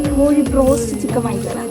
കോഴി broast chicken വാങ്ങിക്കണം.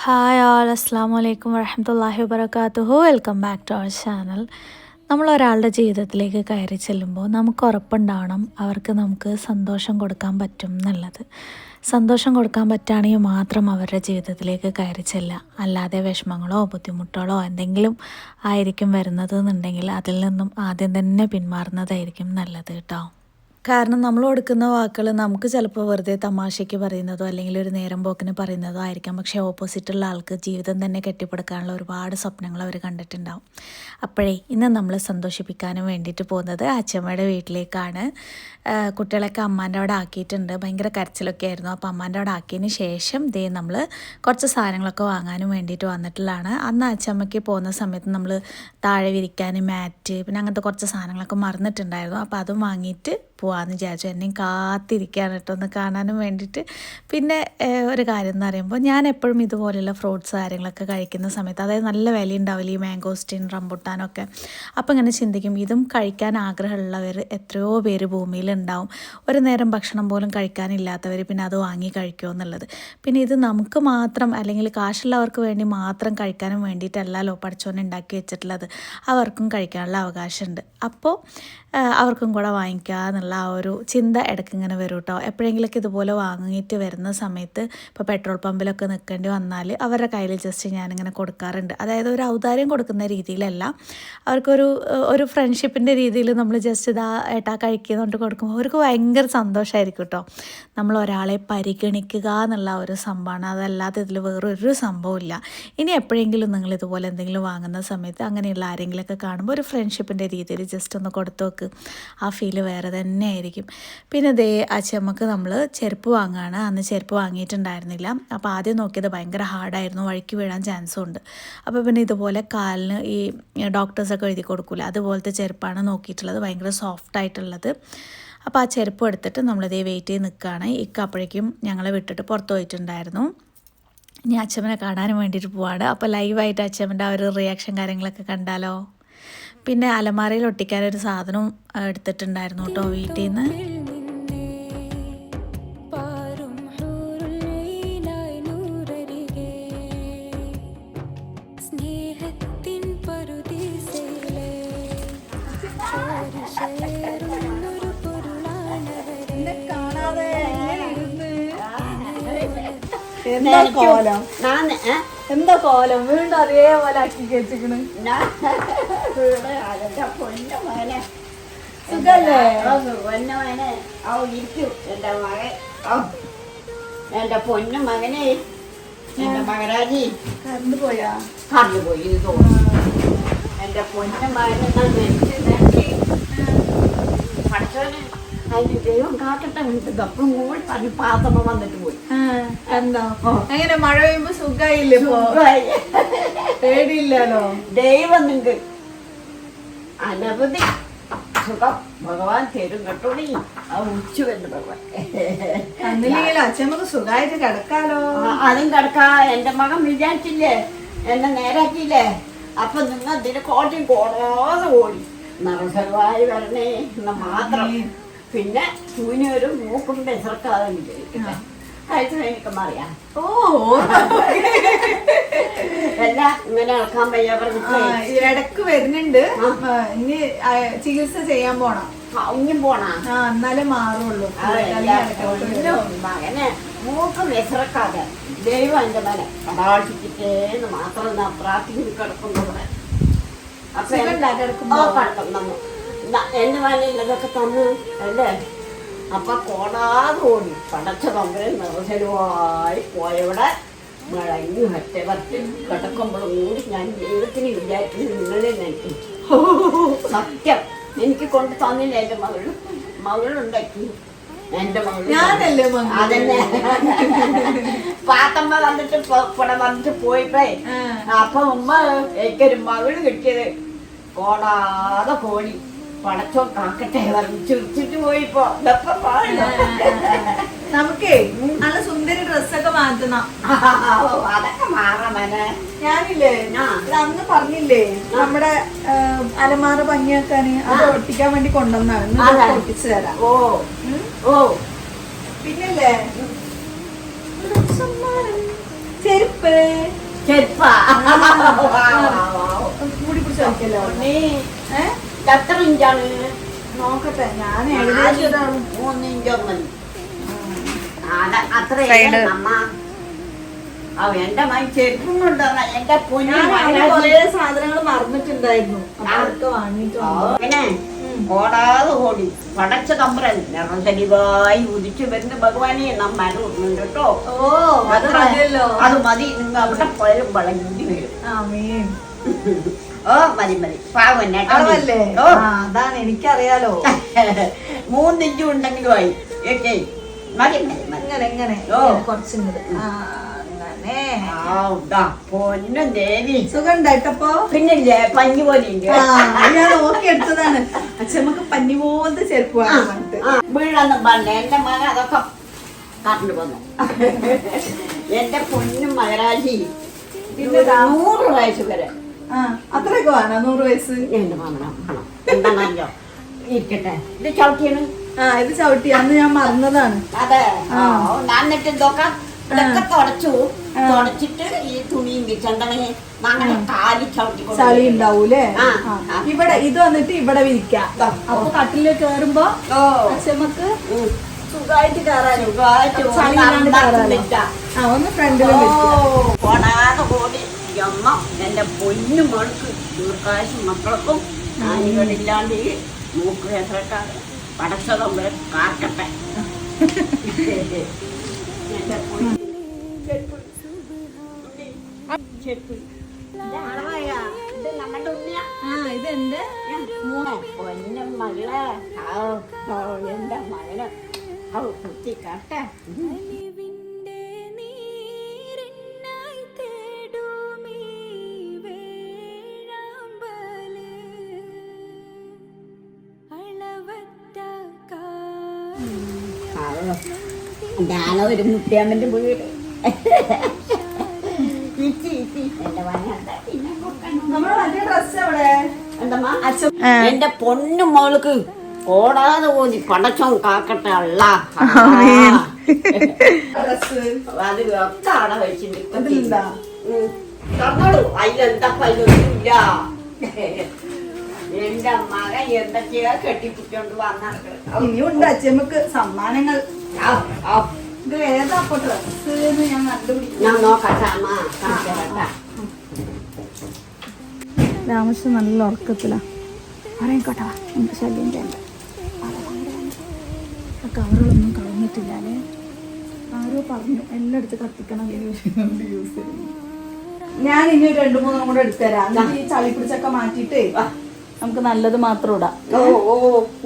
Hi all അസ്സാം വലൈക്കും വരഹമത്തല്ലാഹി വബർക്കാത്തുഹു welcome back to our channel. നമ്മൾ ഒരാളുടെ ജീവിതത്തിലേക്ക് കയറി ചെല്ലുമ്പോൾ നമുക്ക് ഉറപ്പുണ്ടാവണം അവർക്ക് നമുക്ക് സന്തോഷം കൊടുക്കാൻ പറ്റും എന്നുള്ളത്. സന്തോഷം കൊടുക്കാൻ പറ്റുകയാണെങ്കിൽ മാത്രം അവരുടെ ജീവിതത്തിലേക്ക് കയറി ചെല്ലുക. അല്ലാതെ വിഷമങ്ങളോ ബുദ്ധിമുട്ടുകളോ എന്തെങ്കിലും ആയിരിക്കും വരുന്നത് എന്നുണ്ടെങ്കിൽ അതിൽ നിന്നും ആദ്യം തന്നെ പിന്മാറുന്നതായിരിക്കും നല്ലത് കേട്ടോ. കാരണം നമ്മൾ കൊടുക്കുന്ന വാക്കുകൾ നമുക്ക് ചിലപ്പോൾ വെറുതെ തമാശയ്ക്ക് പറയുന്നതോ അല്ലെങ്കിൽ ഒരു നേരം പോക്കിന് പറയുന്നതോ ആയിരിക്കാം. പക്ഷേ ഓപ്പോസിറ്റുള്ള ആൾക്ക് ജീവിതം തന്നെ കെട്ടിപ്പടുക്കാനുള്ള ഒരുപാട് സ്വപ്നങ്ങൾ അവർ കണ്ടിട്ടുണ്ടാവും. അപ്പോഴേ ഇന്ന് നമ്മൾ സന്തോഷിപ്പിക്കാനും വേണ്ടിയിട്ട് പോകുന്നത് അച്ഛമ്മയുടെ വീട്ടിലേക്കാണ്. കുട്ടികളൊക്കെ അമ്മാന്റെ അവിടെ ആക്കിയിട്ടുണ്ട്. ഭയങ്കര കരച്ചിലൊക്കെ ആയിരുന്നു. അപ്പോൾ അമ്മാന്റെ അവിടെ ആക്കിയതിന് ശേഷം ദേ നമ്മൾ കുറച്ച് സാധനങ്ങളൊക്കെ വാങ്ങാനും വേണ്ടിയിട്ട് വന്നിട്ടുള്ളതാണ്. അന്ന് അച്ഛമ്മയ്ക്ക് പോകുന്ന സമയത്ത് നമ്മൾ താഴെ വിരിക്കാൻ മാറ്റ് പിന്നെ അങ്ങനത്തെ കുറച്ച് സാധനങ്ങളൊക്കെ മറന്നിട്ടുണ്ടായിരുന്നു. അപ്പോൾ അതും വാങ്ങിയിട്ട് പോവാമെന്ന് വിചാരിച്ചു. എന്നെയും കാത്തിരിക്കുകയാണ് കേട്ടോ ഒന്ന് കാണാനും വേണ്ടിയിട്ട്. പിന്നെ ഒരു കാര്യം എന്ന് പറയുമ്പോൾ ഞാൻ എപ്പോഴും ഇതുപോലെയുള്ള ഫ്രൂട്ട്സ് കാര്യങ്ങളൊക്കെ കഴിക്കുന്ന സമയത്ത് അതായത് നല്ല വില ഉണ്ടാവില്ല ഈ മാംഗോസ്റ്റിൻ റംബുട്ടാനൊക്കെ? അപ്പോൾ ഇങ്ങനെ ചിന്തിക്കും ഇതും കഴിക്കാൻ ആഗ്രഹമുള്ളവർ എത്രയോ പേര് ഭൂമിയിലുണ്ടാവും ഒരു നേരം ഭക്ഷണം പോലും കഴിക്കാനില്ലാത്തവർ പിന്നെ അത് വാങ്ങി കഴിക്കുമോ എന്നുള്ളത്. പിന്നെ ഇത് നമുക്ക് മാത്രം അല്ലെങ്കിൽ കാശുള്ളവർക്ക് വേണ്ടി മാത്രം കഴിക്കാനും വേണ്ടിയിട്ടല്ലല്ലോ പഠിച്ചോനെ ഉണ്ടാക്കി വെച്ചിട്ടുള്ളത്. അവർക്കും കഴിക്കാനുള്ള അവകാശമുണ്ട്. അപ്പോൾ അവർക്കും കൂടെ വാങ്ങിക്കുക എന്നുള്ള ആ ഒരു ചിന്ത ഇടയ്ക്ക് ഇങ്ങനെ വരും കേട്ടോ. എപ്പോഴെങ്കിലൊക്കെ ഇതുപോലെ വാങ്ങിയിട്ട് വരുന്ന സമയത്ത് ഇപ്പോൾ പെട്രോൾ പമ്പിലൊക്കെ നിൽക്കേണ്ടി വന്നാൽ അവരുടെ കയ്യിൽ ജസ്റ്റ് ഞാനിങ്ങനെ കൊടുക്കാറുണ്ട്. അതായത് ഒരു ഔദാര്യം കൊടുക്കുന്ന രീതിയിലല്ല. അവർക്കൊരു ഒരു ഫ്രണ്ട്ഷിപ്പിന്റെ രീതിയിൽ നമ്മൾ ജസ്റ്റ് ഇതാ ഏട്ടാ കഴിക്കുന്നുണ്ട് കൊടുക്കുമ്പോൾ അവർക്ക് ഭയങ്കര സന്തോഷമായിരിക്കും കേട്ടോ. നമ്മൾ ഒരാളെ പരിഗണിക്കുക എന്നുള്ള ഒരു സംഭവമാണ്. അതല്ലാതെ ഇതിൽ വേറൊരു സംഭവമില്ല ഇനി എപ്പോഴെങ്കിലും നിങ്ങൾ ഇതുപോലെ എന്തെങ്കിലും വാങ്ങുന്ന സമയത്ത് അങ്ങനെയുള്ള ആരെങ്കിലുമൊക്കെ കാണുമ്പോൾ ഒരു ഫ്രണ്ട്ഷിപ്പിന്റെ രീതിയിൽ ജസ്റ്റ് ഒന്ന് കൊടുത്തു നോക്ക്. ആ ഫീൽ വേറെ തന്നെ ആയിരിക്കും പിന്നെ ദേ ആ ചെമ്മക്ക് നമ്മൾ ചെരുപ്പ് വാങ്ങുകയാണ് അന്ന് ചെരുപ്പ് വാങ്ങിയിട്ടുണ്ടായിരുന്നില്ല. അപ്പോൾ ആദ്യം നോക്കിയത് ഭയങ്കര ഹാർഡായിരുന്നു. വഴിക്ക് വീഴാൻ ചാൻസും ഉണ്ട്. അപ്പോൾ പിന്നെ ഇതുപോലെ കാലിന് ഈ ഡോക്ടേഴ്സൊക്കെ എഴുതി കൊടുക്കില്ല അതുപോലത്തെ ചെരുപ്പാണ് നോക്കിയിട്ടുള്ളത്. ഭയങ്കര സോഫ്റ്റ് ആയിട്ടുള്ളത്. അപ്പോൾ ആ ചെരുപ്പ് എടുത്തിട്ട് നമ്മളിതേ വെയിറ്റ് ചെയ്ത് നിൽക്കുകയാണ് ഇക്ക അപ്പോഴേക്കും ഞങ്ങളെ വിട്ടിട്ട് പുറത്ത് പോയിട്ടുണ്ടായിരുന്നു. ഇനി അച്ഛമ്മനെ കാണാനും വേണ്ടിയിട്ട് പോവാണ്. അപ്പോൾ ലൈവായിട്ട് അച്ഛമ്മന്റെ ആ ഒരു റിയാക്ഷൻ കാര്യങ്ങളൊക്കെ കണ്ടാലോ? പിന്നെ അലമാരയിൽ ഒട്ടിക്കാനൊരു സാധനം സാധനവും എടുത്തിട്ടുണ്ടായിരുന്നു കേട്ടോ വീട്ടിൽ നിന്ന് എന്താ കോലം? എന്താ കോലം? വീണ്ടും അതേപോലെ ആക്കി കേട്ടിക്കണ് പൊന്നു മോനെ. സുഖല്ലേ? പൊന്നു മോനെ. അവ ഇരിക്കും എന്റെ മകൻ. ഔ. എന്റെ പൊന്നു മകനെ. എന്റെ മകരാജി. കറന്നു പോയാ? കറന്നു പോയി ഇത് തോന്നുന്നു. പൊന്നു മകനെ ഞാൻ നെഞ്ച് നെഞ്ചി പഠിച്ചവന്. അതിന് ദൈവം കാക്കട്ടെ ഇതപ്പം കൂടി പറഞ്ഞ് പാത്തമ്മ വന്നിട്ട് പോയി. എന്താ എങ്ങനെ മഴ പെയ്യുമ്പോ സുഖായില്ലേ ഇപ്പൊ? പേടിയില്ലല്ലോ? ദൈവം നിങ്ങൾക്ക് അനവധി. സുഖം. ഭഗവാൻ തരും കേട്ടോളി ആ ഉച്ചു എന്ന് ഭഗവാൻ. അന്നില്ലെങ്കിൽ അച്ഛമ്മക്ക് സുഖമായിട്ട് കിടക്കാലോ? അതും കിടക്കാ. എന്റെ മകൻ വിചാരിച്ചില്ലേ? എന്നെ നേരാക്കിയില്ലേ? അപ്പൊ നിങ്ങൾ ഇതിന് കോട്ടി കോടാതെ ഓടി നറസരവായി വരണേ എന്ന് മാത്രം. പിന്നെ സൂര്യനും മൂക്കും വിചാരിക്കട്ടെ കഴിച്ചു എനിക്ക് മാറിയാ? ഓ എല്ലാം ഇങ്ങനെ നടക്കാൻ വയ്യ ഇടയ്ക്ക് വരുന്നുണ്ട്. ഇനി ചികിത്സ ചെയ്യാൻ പോണം. ഇഞ്ഞും പോണാ? ആ എന്നാലേ മാറുള്ളൂ. മകനെ മൂക്ക് വിസറക്കാതെ ദൈവം എന്റെ മനെ കടാക്ഷിച്ചിട്ടേന്ന് മാത്രം ഞാൻ പ്രാർത്ഥിച്ച് കിടക്കുന്നവിടെ അപ്പൊ എന്റെ മനെ ഇതൊക്കെ തന്നു അല്ലേ? അപ്പൊ കോടാതെ ഓടി പടച്ച തമ്പരെ നിറചലുവായി പോയവിടെ. കഴിഞ്ഞു കൂടി ഞാൻ സത്യം. എനിക്ക് കൊണ്ട് തന്നില്ല എന്റെ മകൾ? മകളുണ്ടാക്കി എന്റെ മകളല്ലേ അതന്നെ. പാത്തമ്മ വന്നിട്ട് ഇവിടെ വന്നിട്ട് പോയിപ്പോയി അപ്പൊ ഉമ്മ എനിക്കൊരു മകൾ കിട്ടിയത്. കോടാതെ കോണി പടച്ചോ കാക്കട്ടെ ചിരിച്ചിട്ട് പോയിപ്പോ. നമുക്കേ നല്ല സുന്ദരി ഡ്രസ്സൊക്കെ മാറ്റണം. അതൊക്കെ മാറമനെ ഞാനില്ലേ. അന്ന് പറഞ്ഞില്ലേ നമ്മുടെ അലമാറ ഭംഗിയാക്കാന് അത് ഒട്ടിക്കാൻ വേണ്ടി കൊണ്ടുവന്നാണ് ഒട്ടിച്ചു തരാം. ഓ. ഓ. പിന്നല്ലേ. ചെരുപ്പ്. ചെരുപ്പാ. കൂടി കുറിച്ച് നോക്കിയല്ലോ നീ ഏ? എത്ര ഇഞ്ചാണ് നോക്കട്ടെ ഞാൻ ഏകദേശം മൂന്ന് ഇഞ്ചോ മതി അത്ര അമ്മ. എന്റെ മൈ ചെരുപ്പും കൊണ്ടുവന്ന എന്റെ പൊന്നു സാധനങ്ങൾ മറന്നിട്ടുണ്ടായിരുന്നു. അങ്ങനെ ഓടാതെ ഓടി. പടച്ച തമ്പുരൻ നിറസലിവായി ഉദിച്ചു വരുന്ന ഭഗവാനെ. നാം മരുന്നുണ്ട് കേട്ടോ. ഓ അത് മതിയല്ലോ. അത് മതി. നിങ്ങൾ അവിടെ പോയാലും വളഞ്ഞു വരും. ആമീൻ. ഓ മതി മതി. പാവം. അളവല്ലേ ഓ. ആ അതാണ് എനിക്കറിയാലോ. മൂന്നിഞ്ചും ഉണ്ടെങ്കിലും ആയി ഓക്കെ. മതി മതി മതി. ഇങ്ങനെ ഇങ്ങനെ ഓ. കുറച്ചിങ്ങട്. ആ അങ്ങനെ. ആ ഉദാ പൊന്നും ദേവി. സുഖം ഉണ്ടായിട്ടപ്പോ പിന്നില്ലേ പഞ്ഞു പോലെ ഉണ്ട് ആ ഞാൻ നോക്കി എടുത്തതാണ്. അച്ഛമ്മക്ക് പഞ്ഞി പോലത്തെ ചെരുപ്പ് വേണം പറഞ്ഞിട്ട് വീഴൊന്നും പറഞ്ഞ. എന്റെ മകൻ അതൊക്കെ കറണ്ട് വന്നു എന്റെ പൊന്നും മകരാജി പിന്നെ. നൂറ് വയസ്സ് വരെ. അത്രയൊക്കെ വേണോ? നൂറ് വയസ്സ്? എന്റെ മകനാ വേണം എന്താണല്ലോ ഇരിക്കട്ടെ. ഇത് ചവിട്ടിയാണ്. ആ ഇത് ചവിട്ടി. അന്ന് ഞാൻ മറന്നതാണ്. അതെ. ഞാൻ എന്നിട്ട് ഇതൊക്കെ ഇതൊക്കെ തുടച്ചു. തുടച്ചിട്ട് ഈ തുണിയും ചന്തണങ്ങി അങ്ങനെ കാലി ചവിട്ടി കൊണ്ട് ചളി ഉണ്ടാവൂലേ. ഇവിടെ ഇത് വന്നിട്ട് ഇവിടെ വിരിക്കാം. അപ്പൊ കട്ടിൽ കേറുമ്പോ അച്ഛമ്മക്ക്. സുഖമായിട്ട് കയറാനും ചളി ഇല്ലാണ്ട്. ആ ഒന്ന് ഫ്രണ്ടിലും കൂടി ഈ അമ്മ എന്റെ പൊന്നു മണക്ക് ദീർഘാശും മക്കൾക്കും നാനികളില്ലാണ്ട് ഈ മൂക്ക് എത്രക്കാട് പടച്ചതം വരെ കാക്കട്ടെ ഇതെന്റെ പൊന്നും മകളെ. എന്റെ മകളെ കുത്തി കാട്ടെ. ഒരു മുത്തിയമ്മന്റെ വീട്. എന്റെ. പിന്നെ മോൾക്ക് ഓടാതെ പോയി പടച്ചോൻ കാക്കട്ടെ അല്ല അത് ഒക്കെ അവിടെ വെച്ചിട്ടുണ്ട്. അതിലെന്താ? എന്റെ മകൻ എന്തൊക്കെയാ കെട്ടിപ്പിടിച്ചോണ്ട് വന്ന ഇനിയുണ്ട് അച്ഛമ്മക്ക് സമ്മാനങ്ങൾ. ഇത് ഏതാ അപ്പൊ ഡ്രസ് ഞാൻ കണ്ടുപിടിക്കും ഞാൻ നോക്കട്ടെ അമ്മ കാണിച്ചു രാമകൃഷ്ണൻ നല്ല ഉറക്കത്തിലാ. പറയക്കോട്ടെ നമുക്ക് ശല്യം ചെയ്യണ്ട. ആ കവറുകളൊന്നും കളഞ്ഞിട്ടില്ല അല്ലേ? ആരോ പറഞ്ഞു എല്ലായിടത്തും കത്തിക്കണം യൂസ് ചെയ്യുന്നു. ഞാൻ ഇനി ഒരു രണ്ടു മൂന്നും കൂടെ എടുത്തുതരാം. എന്നിട്ട് ഈ ചളി പിടിച്ചൊക്കെ മാറ്റിയിട്ടേ നമുക്ക് നല്ലത് മാത്രം ഇടാം. ഓ ഓ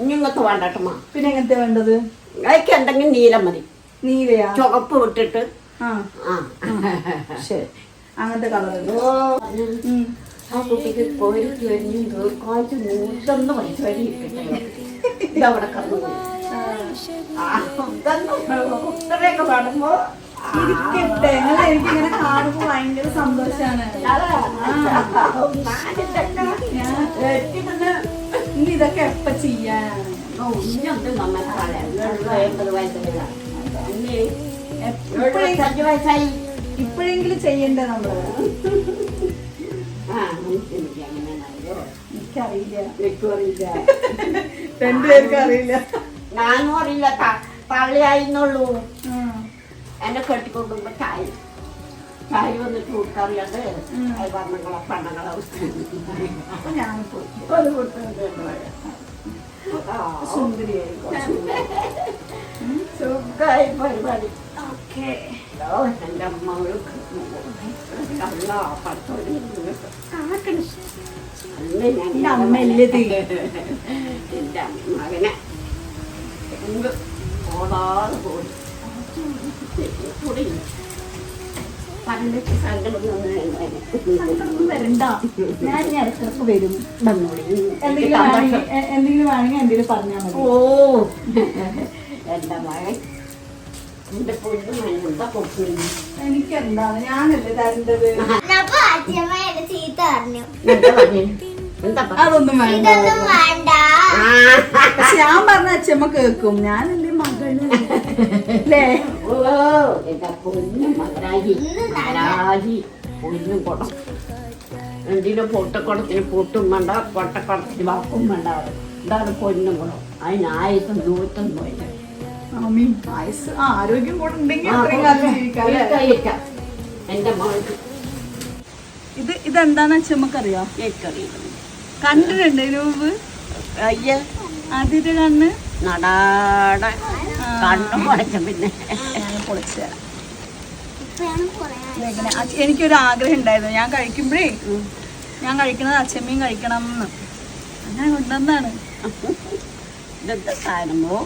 ഇങ്ങനത്തെ വേണ്ടട്ടമ്മ പിന്നെ എങ്ങനത്തെ വേണ്ടത്? എനിക്ക് എന്തെങ്കിലും നീല മതി. നീലയാ? ചുവപ്പ് വിട്ടിട്ട്. ആ. ആ. ശരി. അങ്ങനത്തെ കളർ ഓ. ആ കുട്ടിക്ക് കോരിക്ക് കഴിഞ്ഞ്. ദീർഘാഴ്ച നൂറ്റൊന്ന് വയസ്സ് വരെ ഇരിക്കട്ടെ ഇതവിടെ കടന്നു ഉത്തരയൊക്കെ കാണുമ്പോ ഇരിക്കട്ടെ. നിങ്ങൾ എനിക്ക് ഇങ്ങനെ കാണുമ്പോ ഭയങ്കര സന്തോഷാണ്. ഇനി ഇതൊക്കെ എപ്പ ചെയ്യാനാണ്? ഇപ്പോഴെങ്കിലും ചെയ്യണ്ടേ നമ്മൾ? എനിക്കറിയില്ല. എനിക്കും അറിയില്ല രണ്ടുപേർക്കും അറിയില്ല. ഞാനും അറിയില്ല. തള്ളയായിരുന്നുള്ളൂ. എന്നെ കെട്ടിക്കൊണ്ടുമ്പോ ചായ. ചായ വന്നിട്ട് കൊടുക്കാറില്ലാണ്ട് അത് വർണങ്ങളെ പണ്ണങ്ങളെ ഞാൻ കൊടുത്തു. കൊടുത്തിട്ടുണ്ട് സുന്ദരിയായി സുഖമായി പരിപാടി ഓക്കേ എന്റെ അമ്മകൾക്ക് നല്ല പത്തോടി കാക്കണം അന്ന് എന്റെ അമ്മയല്ലേ ഇത്? എന്റെ മകനെ എന്ത് ഓടാതെ പോയി കൂടി സങ്കടം വരണ്ട. ഞാൻ ഇനി ഇടയ്ക്കിടയ്ക്ക് വരും. വന്നോളി. എന്തെങ്കിലും എന്തെങ്കിലും വേണമെങ്കിൽ എന്തെങ്കിലും പറഞ്ഞാൽ മതി. ഓ. എന്താ എനിക്കെന്താണ് ഞാനല്ലേ തരേണ്ടത്? ചീത്ത പറഞ്ഞു. അതൊന്നും വേണ്ട. പക്ഷെ ഞാൻ പറഞ്ഞ അച്ഛമ്മ കേൾക്കും. ഞാനല്ലേ മകൾ അല്ലേ? ഓ എന്താ പൊന്നു മകരാജി മകരാജി പൊന്നും കുടം. എന്തിനും പൊട്ടക്കുടത്തിന് പൊട്ടും വേണ്ട പൊട്ടക്കുടത്തിന് വാക്കും വേണ്ട ഇതാണ് പൊന്നും കുടം. അതിന് ആയിരത്തും നൂറ്റൊന്നും പോയില്ല ആയുസ് ആരോഗ്യം കൂടെ ഉണ്ടെങ്കിൽ അത്രയും കാലം ജീവിക്കാം മോൾക്ക്. ഇത് ഇതെന്താന്ന് അച്ഛമ്മക്ക് അറിയോ എനിക്കറിയില്ല. കണ്ടിട്ടുണ്ട് ഇതിനു മുമ്പ് അയ്യ ആദ്യത്തെ കണ്ണ്. നടാടെ. കണ്ണും പൊളിച്ചു പിന്നെ. ഞാൻ പൊളിച്ചു തരാം. എനിക്കൊരു ആഗ്രഹം ഉണ്ടായിരുന്നു. ഞാൻ കഴിക്കുമ്പോഴേ ഞാൻ കഴിക്കുന്നത് അച്ഛമ്മയും കഴിക്കണം എന്ന് അങ്ങനെ കൊണ്ടുവന്നാണ് ഇതെന്താ സാധനമോ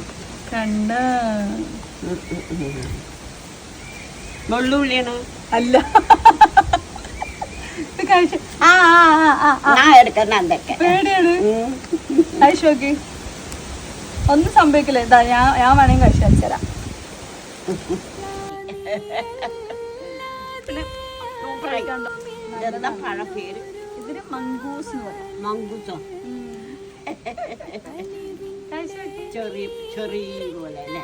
കണ്ട്. വെള്ളുള്ളിയാണ്? അല്ല. ഇത് കഴിച്ച. ആ ആ ആ, ആ എടുക്കുന്ന എന്തൊക്കെ? പേടിയാണ്. കഴിച്ചോക്ക് ഒന്നും സംഭവിക്കില്ല. ഇതാ ഞാൻ ഞാൻ വേണമെങ്കിൽ കഴിച്ചു പേര്? ഇതിന് മങ്കൂസ് എന്ന് പറയും. മങ്കുസോ. ചെറിയ ചെറിയ പോലെ അല്ലേ?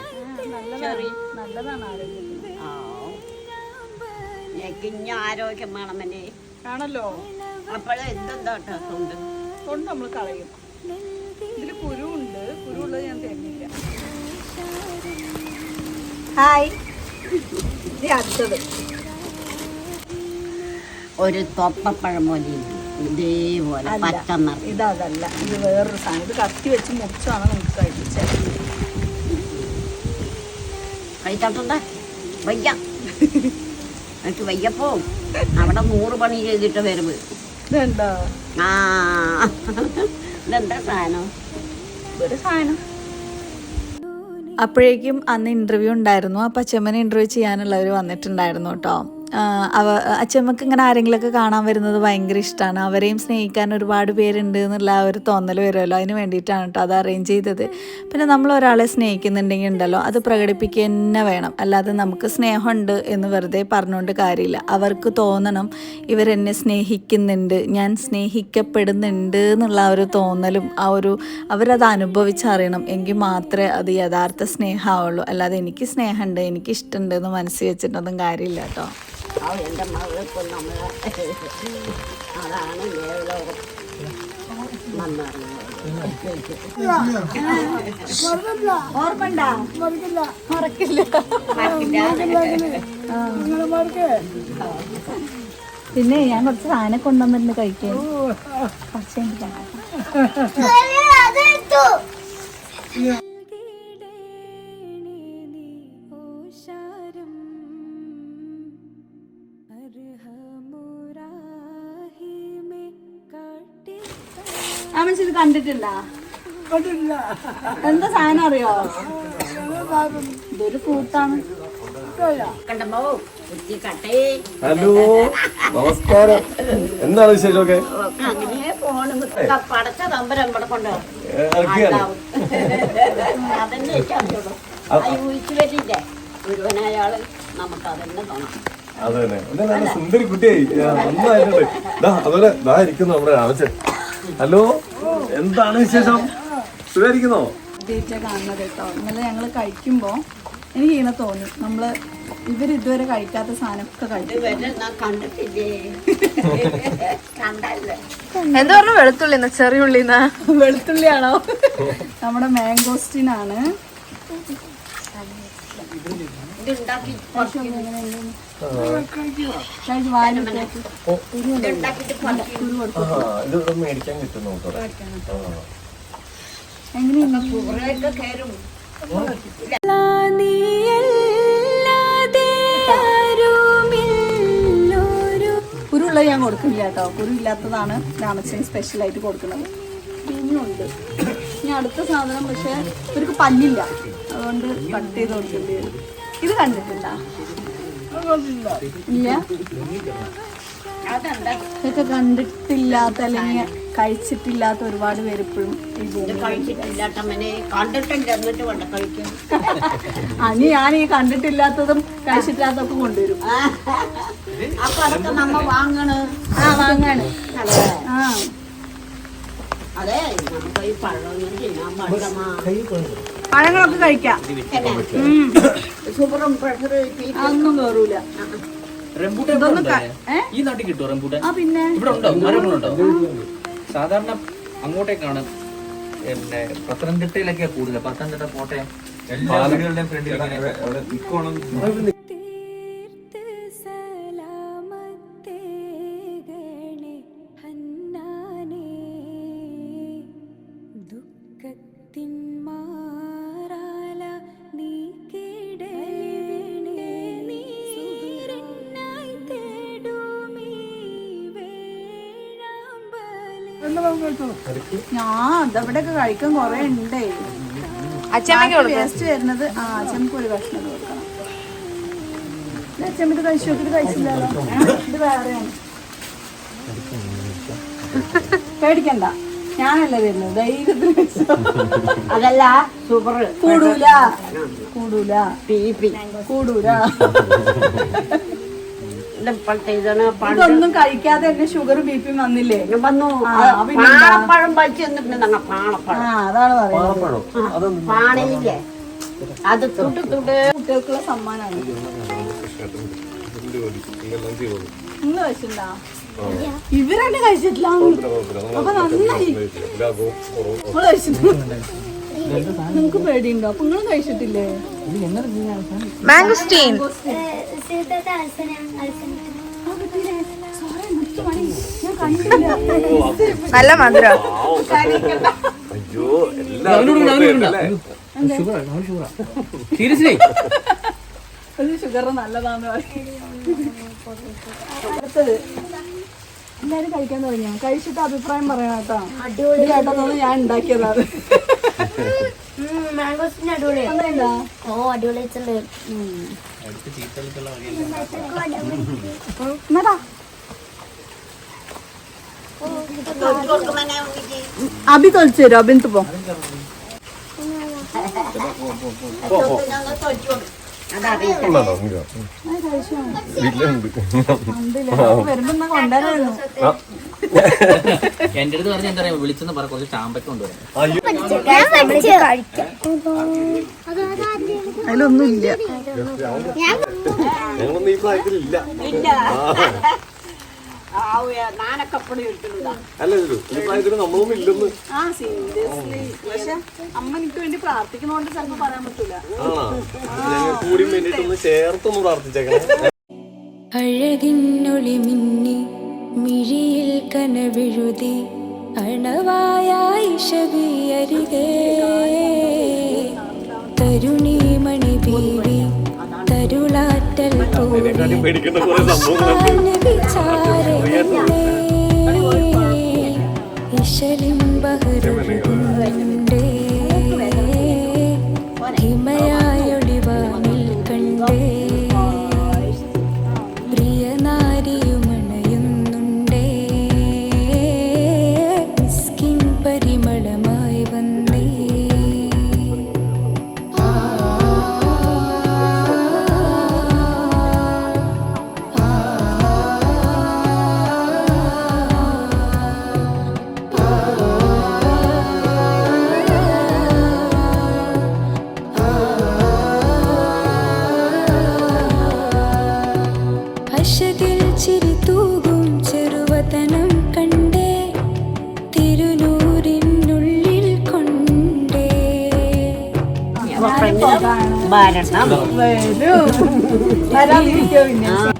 നല്ലതാണ്. നല്ലതാണ് ആരോഗ്യത്തിന്. ആ എനിക്ക് ഇനി ആരോഗ്യം വേണമെന്നെ ആണല്ലോ. നമ്മൾ കളയും. ഇതിൽ കുരുവുണ്ട് കുരുവുള്ളത് ഞാൻ തരുന്നില്ല ഹായ്. അടുത്തത്. ഒരു തൊപ്പപ്പഴം പോലെ. ഇതേപോലെ അല്ല. പച്ച നിറം. ഇതല്ല ഇത് വേറൊരു സാധനം. ഇത് കത്തി വെച്ച് മുറിച്ചാണ് നമുക്ക് കഴിച്ചത്. കഴിച്ചിട്ടുണ്ട് വയ്യ. എനിക്ക് വയ്യപ്പോ അവിടെ നൂറ് പണി ചെയ്തിട്ട് വരവ്. ഇതെന്താ? ആ ഇതെന്താ സാധനം? ഒരു സാധനം. അപ്പോഴേക്കും അന്ന് ഇന്റർവ്യൂ ഉണ്ടായിരുന്നു. അപ്പോൾ അച്ഛമ്മനെ ഇന്റർവ്യൂ ചെയ്യാനുള്ളവർ വന്നിട്ടുണ്ടായിരുന്നു കേട്ടോ. അവ അച്ഛമ്മക്ക് ഇങ്ങനെ ആരെങ്കിലുമൊക്കെ കാണാൻ വരുന്നത് ഭയങ്കര ഇഷ്ടമാണ് അവരെയും സ്നേഹിക്കാൻ ഒരുപാട് പേരുണ്ട് എന്നുള്ള ആ ഒരു തോന്നൽ വരുമല്ലോ. അതിന് വേണ്ടിയിട്ടാണ് കേട്ടോ അത് അറേഞ്ച് ചെയ്തത്. പിന്നെ നമ്മൾ ഒരാളെ സ്നേഹിക്കുന്നുണ്ടെങ്കിൽ ഉണ്ടല്ലോ അത് പ്രകടിപ്പിക്കുക തന്നെ വേണം. അല്ലാതെ നമുക്ക് സ്നേഹമുണ്ട് എന്ന് വെറുതെ പറഞ്ഞുകൊണ്ട് കാര്യമില്ല. അവർക്ക് തോന്നണം ഇവരെന്നെ സ്നേഹിക്കുന്നുണ്ട് ഞാൻ സ്നേഹിക്കപ്പെടുന്നുണ്ട് എന്നുള്ള ആ ഒരു തോന്നലും ആ ഒരു അവരത് അനുഭവിച്ചറിയണം. എങ്കിൽ മാത്രമേ അത് യഥാർത്ഥ സ്നേഹമാവുള്ളൂ. അല്ലാതെ എനിക്ക് സ്നേഹമുണ്ട് എനിക്ക് ഇഷ്ടമുണ്ട് എന്ന് മനസ്സിൽ വെച്ചിട്ടൊന്നും കാര്യമില്ല കേട്ടോ ആ എന്റെ മകൾക്കും നമ്മളെ അതാണ് ദേവലോകം ഓർമ്മണ്ടാ മറക്കില്ല. പിന്നെ ഞാൻ കുറച്ച് സാധനം കൊണ്ടുവന്നിരുന്നു കഴിക്കാൻ. കുറച്ച് കഴിഞ്ഞിട്ട് കണ്ടിട്ടുണ്ടാ എന്താ സാധനം അറിയോ? ഇതൊരു ഫ്രൂട്ടാണ് ഹലോ നമസ്കാരം. എന്താണ് വിശേഷമൊക്കെ? അത് തന്നെ. നല്ല സുന്ദരി കുട്ടിയായി. നന്നായിട്ടുണ്ട്. ദാ അതുപോലെ ദാ ഇരിക്കുന്നു നമ്മുടെ രാമച്ചൻ. ഹലോ? എന്താണ് വിശേഷം? സുഖമായിരിക്കുന്നോ കാണുന്നത് കേട്ടോ. ഇന്നലെ ഞങ്ങൾ കഴിക്കുമ്പോൾ എനിക്ക് ഇങ്ങനെ തോന്നി. നമ്മൾ ഇവർ ഇതുവരെ കഴിക്കാത്ത സാധനമൊക്കെ കഴിക്കും. എന്താ പറഞ്ഞു? വെളുത്തുള്ളി ചെറിയ ഉള്ളിന്നാ വെളുത്തുള്ളിയാണോ? നമ്മുടെ മാംഗോസ്റ്റിനാണ്. ഇത് മേടിക്കാൻ കിട്ടും. കുരുള്ളത് ഞാൻ കൊടുക്കില്ല കേട്ടോ. കുരു ഇല്ലാത്തതാണ് രാമച്ചൻ സ്പെഷ്യൽ ആയിട്ട് കൊടുക്കുന്നത്. പിന്നുണ്ട് ഇനി അടുത്ത സാധനം പക്ഷെ ഇവർക്ക് പല്ലില്ല. അതുകൊണ്ട് കട്ട് ചെയ്ത് കൊടുക്കേണ്ടി വരും. ഇത് കണ്ടിട്ടുണ്ടോ? ഇല്ല. ഇതൊക്കെ കണ്ടിട്ടില്ലാത്ത അല്ലെങ്കിൽ കഴിച്ചിട്ടില്ലാത്ത ഒരുപാട് പേര് ഇപ്പോഴും അനി ഞാൻ ഈ കണ്ടിട്ടില്ലാത്തതും കഴിച്ചിട്ടില്ലാത്തതൊക്കെ കൊണ്ടുവരും. അപ്പൊ അതൊക്കെ നമ്മ വാങ്ങണ്. ആ വാങ്ങാണ്. ആ. അതെ നമുക്ക് ഈ പഴം തിന്നാൻ പാടില്ലമ്മ പഴങ്ങളൊക്കെ കഴിക്കാം. ഷുഗറും പ്രഷറും അതൊന്നും കയറൂല റംബൂട്ടാൻ ഇതൊന്നും ഇവിടെ ക- ഏ? ഈ നാട്ടിൽ കിട്ടുമോ റംബൂട്ടാൻ? ആ പിന്നെ. ഇവിടെ ഉണ്ടോ? മരങ്ങളുണ്ടോ സാധാരണ അങ്ങോട്ടേക്കാണ് പിന്നെ പത്തനംതിട്ടയിലൊക്കെയാ കൂടുതൽ പത്തനംതിട്ട കോട്ടയം എല്ലാ വീടുകളുടെയും ഫ്രണ്ടിൽ ഇങ്ങനെ ഞാൻ അതവിടെയൊക്കെ കഴിക്കാൻ കൊറേ ഉണ്ടേ. വേസ്റ്റ് വരുന്നത് ആ അച്ഛമ്മക്ക് ഒരു കഷ്ണം കൊടുക്കണം. അച്ഛമ്മ ഇത് കഴിച്ചു? ഇത് കഴിച്ചില്ലല്ലോ. ഇത് വേറെയാണ്. പേടിക്കണ്ട. ഞാനല്ലേ വരുന്നത് ധൈര്യത്തിൽ. അതല്ല സൂപ്പർ കൂടൂല. കൂടൂല. ബി ഇപ്പോഴത്തെ ഇതാണ് ഇതൊന്നും കഴിക്കാതെ തന്നെ ഷുഗർ ബി പി വന്നില്ലേ? വന്നു? പാണപ്പഴം വലിച്ചു തന്നിട്ടുണ്ട് ഞങ്ങൾ ആ പാണപ്പഴം അതാണ് പറയുന്നത്. പാണയില്ലേ അത് തുട്ട് തുട്ട് കുട്ടികൾക്കുള്ള സമ്മാനമാണ് ഇന്ന് കഴിച്ചിട്ടുണ്ടാ? ഇവരെന്നെ കഴിച്ചിട്ടില്ല. അപ്പൊ നന്നായി. നിങ്ങക്ക് പേടിയുണ്ടോ? അപ്പൊ നിങ്ങളും കഴിച്ചിട്ടില്ലേ? മാംഗോസ്റ്റീൻ നല്ല മധുരം. അയ്യോ സീരിയസ്ലി? ഷുഗർ നല്ലതാന്ന് പറയും. അടുത്തത്. എല്ലാരും കഴിക്കാൻ തുടങ്ങിയ? കഴിച്ചിട്ട് അഭിപ്രായം പറയണ കേട്ടോ. അടിപൊളി. കേട്ടതൊന്നും ഞാൻ ഉണ്ടാക്കിയതാണ്. മാംഗോസിന് അടിപൊളി. ഓ അടിപൊളി അഭി തൊളിച്ചു തരും അഭിന്ത് പോ. വീട്ടിലുണ്ട് എന്റെ അടുത്ത് പറഞ്ഞ എന്താ പറയാ വിളിച്ചെന്ന് പറ കുറച്ച് ചാമ്പക്ക കൊണ്ടുവരാം അതിലൊന്നും ഇല്ല ഞങ്ങളൊന്നും ഈ പ്രായത്തിലില്ല അല്ല ഇല്ലെന്ന്. ആ സീരിയസ്ലി പക്ഷെ അമ്മ എനിക്ക് വേണ്ടി പ്രാർത്ഥിക്കുന്നോണ്ട് ചിലപ്പോ പറയാൻ പറ്റൂല. ആണോ? ഞങ്ങൾ കൂടി വേണ്ടിട്ടൊന്ന് ചേർത്തൊന്ന് പ്രാർത്ഥിച്ചേക്കണം. അഴകിന്നൊളി മിന്നി മിഴിയിൽ കനവിഴുതി അണവായായി ശബിയരികെ തരുണീമണി മണി അതിനെക്കാട്ടി പേടിക്കേണ്ട കുറെ സംഭവങ്ങളുണ്ട് ഇശലിം ബഹരുണ്ടേ വരാതിരിക്കോ പിന്നെ ആ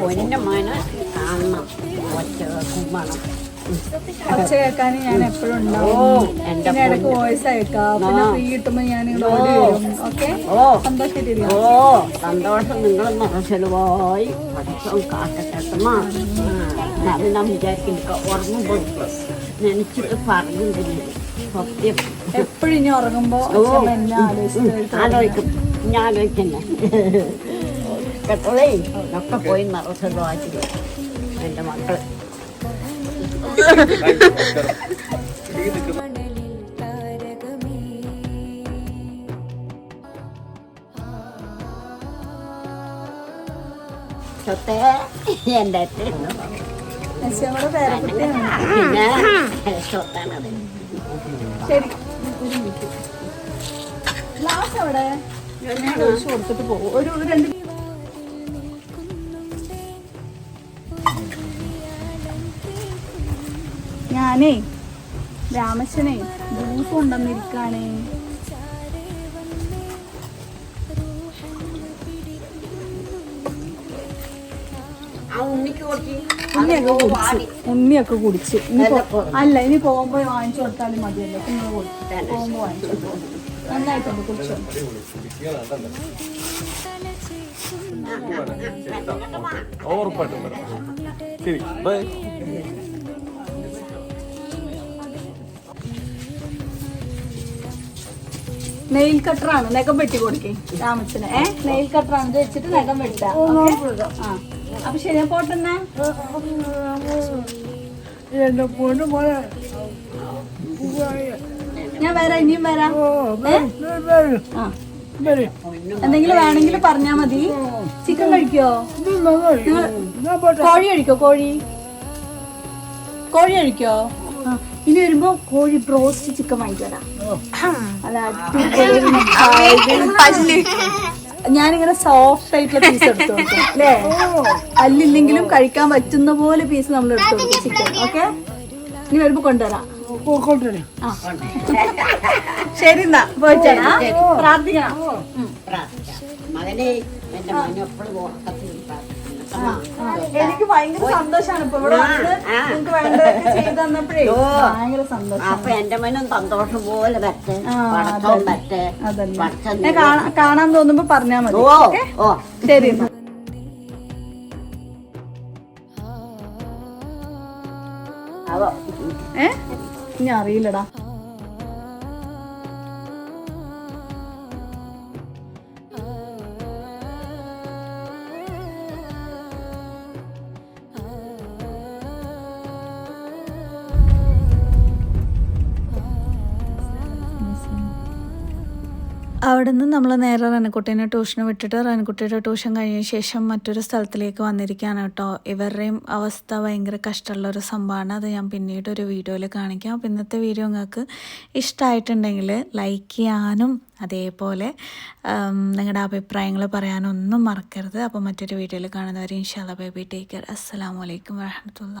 പൊന്നിന്റെ മന കാണണം. കുമ്മണം. ഒച്ച കേൾക്കാൻ ഞാൻ എപ്പോഴും ഉണ്ടാവും. പിന്നെ ഇടയ്ക്ക് വോയിസ് അയക്കാം. പിന്നെ ഫ്രീ കിട്ടുമ്പോ ഞാൻ ഇവിടെ ഓടി വരും. ഓക്കെ? ഓ. സന്തോഷിട്ടില്ല ഓ സന്തോഷം. നിങ്ങൾ നിറച്ചെലവായി പഠിത്തം കാട്ടട്ടെത്തമ്മ അത് നാം വിചാരിക്കുന്നു ഉറങ്ങുമ്പോൾ നനച്ചിട്ട് പറയുന്നില്ല സത്യം എപ്പോഴും ഇനി ഉറങ്ങുമ്പോ ആലോചിക്കും. ഞാൻ ആലോചിക്കന്നെ. കേട്ടോളേ ഒക്കെ പോയി നിറച്ചതാക്കി എന്റെ മക്കൾ. സ്വത്തേ എന്റെ പിന്നെ സ്വത്താണത് ശരി. ഞാനേ രാമശനെ ജ്യൂസ് കൊണ്ടുവന്നിരിക്കാണേ. ആ ഉണ്ണിക്ക് കുറച്ച് ഉണ്ണിയൊക്കെ കുടിച്ച്. ഉണ്ണിയൊക്കെ കുടിച്ച്. ഇനി അല്ല ഇനി പോകുമ്പോ വാങ്ങിച്ചു കൊടുത്താലും മതിയല്ലോ. നിങ്ങൾ കൊടുത്തു പോകുമ്പോ വാങ്ങിച്ചു കൊടുക്കും. നന്നായിട്ടുണ്ട് കുടിച്ചോ. ശരി ബൈ നെയിൽ കട്ടറാണ് നഖം വെട്ടി കൊടുക്കേ രാമച്ചന്. ഏ? നെയിൽ കട്ടറാണ് വെച്ചിട്ട് നഖം വെട്ടാ. ഓക്കേ? ആ. അപ്പൊ ശരി ഞാൻ പോട്ടെന്നാ ഞാൻ വരാം ഇനിയും വരാം. എന്തെങ്കിലും വേണമെങ്കിൽ പറഞ്ഞാ മതി. ചിക്കൻ കഴിക്കോ? കോഴി കഴിക്കോ കോഴി? കോഴി കഴിക്കോ. ഇനി വരുമ്പോ കോഴി ബ്രോസ്റ്റ് ചിക്കൻ വാങ്ങിത്തരാം അല്ല അടിപൊളി. ഞാനിങ്ങനെ സോഫ്റ്റ് ആയിട്ടുള്ള പീസ് എടുത്തു കൊടുക്കും അല്ലേ? അല്ലില്ലെങ്കിലും കഴിക്കാൻ പറ്റുന്ന പോലെ പീസ് നമ്മൾ എടുത്തു കൊടുക്കും ചിക്കൻ ഓക്കെ ഇനി വരുമ്പോ കൊണ്ടുവരാം. ശരി എന്നാ പ്രാർത്ഥിക്കണം. മകനെ എന്റെ മകനെ എപ്പോഴും എനിക്ക് ഭയങ്കര സന്തോഷാണ്. ഇപ്പൊ ഇവിടെ വന്ന് വേണ്ടതൊക്കെ ചെയ്തു തന്നപ്പോഴേ. ഭയങ്കര സന്തോഷം. അപ്പൊ എന്റെ മനും സന്തോഷം പോലെ കാണാൻ തോന്നുമ്പോ പറഞ്ഞാ മതി. ഓ ശരി ഏ? ഇനി അറിയില്ലടാ. അവിടെ നിന്ന് നമ്മൾ നേരെ റനക്കുട്ടീനെ ട്യൂഷന് വിട്ടിട്ട് റനക്കുട്ടിയുടെ ട്യൂഷൻ കഴിഞ്ഞ ശേഷം മറ്റൊരു സ്ഥലത്തിലേക്ക് വന്നിരിക്കുകയാണ് കേട്ടോ. ഇവരുടെയും അവസ്ഥ ഭയങ്കര കഷ്ടമുള്ള ഒരു സംഭവമാണ്. അത് ഞാൻ പിന്നീട് ഒരു വീഡിയോയിൽ കാണിക്കാം. അപ്പോൾ ഇന്നത്തെ വീഡിയോ നിങ്ങൾക്ക് ഇഷ്ടമായിട്ടുണ്ടെങ്കിൽ ലൈക്ക് ചെയ്യാനും അതേപോലെ നിങ്ങളുടെ അഭിപ്രായങ്ങൾ പറയാനൊന്നും മറക്കരുത്. അപ്പോൾ മറ്റൊരു വീഡിയോയിൽ കാണുന്നവരെ ഇൻഷാല്ല ബേബി ടേക്ക് കെയർ അസ്സാം വലൈക്കും വാഹമത്തുള്ള